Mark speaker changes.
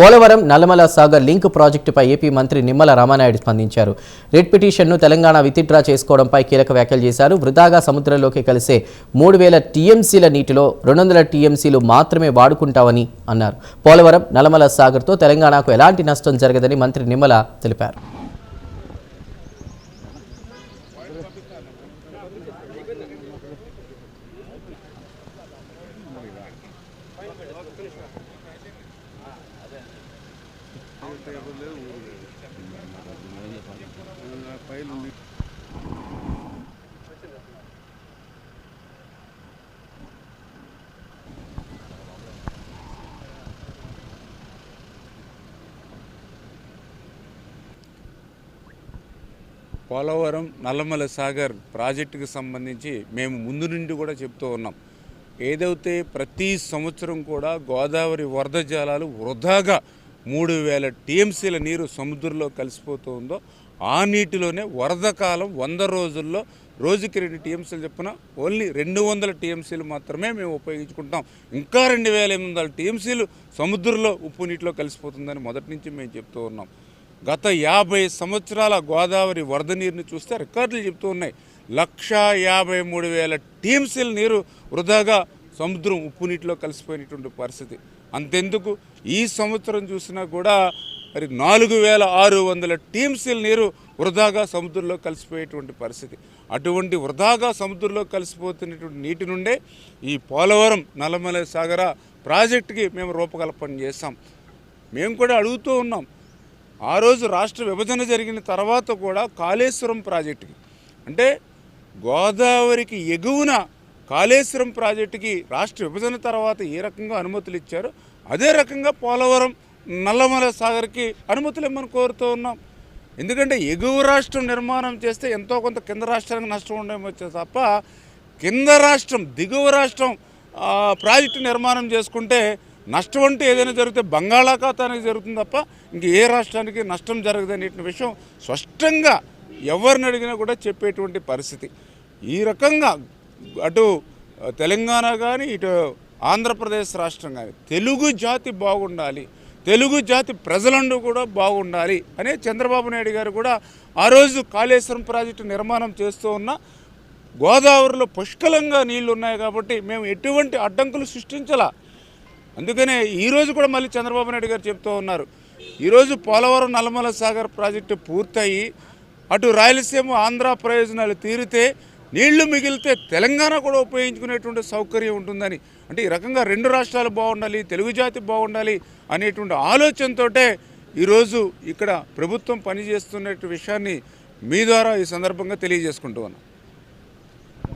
Speaker 1: Polavaram Nallamala Sagar link ప్రాజెక్టుపై AP మంత్రి నిమ్మల రామానాయుడు స్పందించారు. రిట్ పిటిషన్ను తెలంగాణ విత్డ్రా చేసుకోవడంపై కీలక వ్యాఖ్యలు చేశారు. వృధాగా సముద్రంలోకి కలిసే మూడు వేల టీఎంసీల నీటిలో రెండు వందల టీఎంసీలు మాత్రమే వాడుకుంటామని అన్నారు. పోలవరం నల్లమల సాగర్తో తెలంగాణకు ఎలాంటి నష్టం జరగదని మంత్రి నిమ్మల తెలిపారు.
Speaker 2: పోలవరం నల్లమల సాగర్ ప్రాజెక్టుకు సంబంధించి మేము ముందు నుండి కూడా చెప్తూ ఉన్నాం. ఏదైతే ప్రతి సంవత్సరం కూడా గోదావరి వరద జలాలు వృధాగా మూడు వేల టీఎంసీల నీరు సముద్రంలో కలిసిపోతూ ఉందో ఆ నీటిలోనే వరద కాలం వంద రోజుల్లో రోజుకి రెండు టీఎంసీలు చెప్పున ఓన్లీ రెండు వందల టీఎంసీలు మాత్రమే మేము ఉపయోగించుకుంటాం. ఇంకా రెండు వేల ఎనిమిది వందల టీఎంసీలు సముద్రంలో ఉప్పు నీటిలో కలిసిపోతుందని మొదటి నుంచి మేము చెప్తూ ఉన్నాం. గత యాభై సంవత్సరాల గోదావరి వరద నీరుని చూస్తే రికార్డులు చెప్తూ ఉన్నాయి. లక్షా యాభై మూడు వేల టీఎంసీల నీరు వృధాగా సముద్రం ఉప్పు నీటిలో కలిసిపోయినటువంటి పరిస్థితి. అంతెందుకు? ఈ సంవత్సరం చూసినా కూడా మరి నాలుగు వేల ఆరు వందల టీఎంసీల నీరు వృధాగా సముద్రంలో కలిసిపోయేటువంటి పరిస్థితి. అటువంటి వృధాగా సముద్రంలో కలిసిపోతున్నటువంటి నీటి నుండే ఈ పోలవరం నల్లమల సాగర ప్రాజెక్టుకి మేము రూపకల్పన చేస్తాం మేము కూడా అడుగుతూ ఉన్నాం. ఆ రోజు రాష్ట్ర విభజన జరిగిన తర్వాత కూడా కాళేశ్వరం ప్రాజెక్టుకి. అంటే గోదావరికి ఎగువన కాళేశ్వరం ప్రాజెక్టుకి రాష్ట్ర విభజన తర్వాత ఏ రకంగా అనుమతులు ఇచ్చారో అదే రకంగా పోలవరం నల్లమల సాగర్కి అనుమతులు ఇమ్మని కోరుతూ ఉన్నాం. ఎందుకంటే ఎగువ రాష్ట్రం నిర్మాణం చేస్తే ఎంతో కొంత కింద రాష్ట్రానికి నష్టం ఉండవచ్చు తప్ప కింద రాష్ట్రం దిగువ రాష్ట్రం ప్రాజెక్టు నిర్మాణం చేసుకుంటే నష్టం అంటే ఏదైనా జరిగితే బంగాళాఖాతానికి జరుగుతుంది తప్ప ఇంక ఏ రాష్ట్రానికి నష్టం జరగదనే విషయం స్పష్టంగా ఎవరిని అడిగినా కూడా చెప్పేటువంటి పరిస్థితి. ఈ రకంగా అటు తెలంగాణ కానీ ఇటు ఆంధ్రప్రదేశ్ రాష్ట్రం కానీ తెలుగు జాతి బాగుండాలి తెలుగు జాతి ప్రజలందరూ కూడా బాగుండాలి అనే చంద్రబాబు నాయుడు గారు కూడా ఆ రోజు కాళేశ్వరం ప్రాజెక్టు నిర్మాణం చేస్తూ ఉన్న గోదావరిలో పుష్కలంగా నీళ్ళు ఉన్నాయి కాబట్టి మేము ఎటువంటి అడ్డంకులు సృష్టించాల. అందుకనే ఈరోజు కూడా మళ్ళీ చంద్రబాబు నాయుడు గారు చెప్తూ ఉన్నారు. ఈరోజు పోలవరం నల్లమల సాగర్ ప్రాజెక్టు పూర్తయి అటు రాయలసీమ ఆంధ్ర ప్రయోజనాలు తీరితే నీళ్ళు మిగిలితే తెలంగాణ కూడా ఉపయోగించుకునేటువంటి సౌకర్యం ఉంటుందని. అంటే ఈ రకంగా రెండు రాష్ట్రాలు బాగుండాలి తెలుగు జాతి బాగుండాలి అనేటువంటి ఆలోచనతోటే ఈరోజు ఇక్కడ ప్రభుత్వం పనిచేస్తున్న విషయాన్ని మీ ద్వారా ఈ సందర్భంగా తెలియజేసుకుంటూ ఉన్నాం.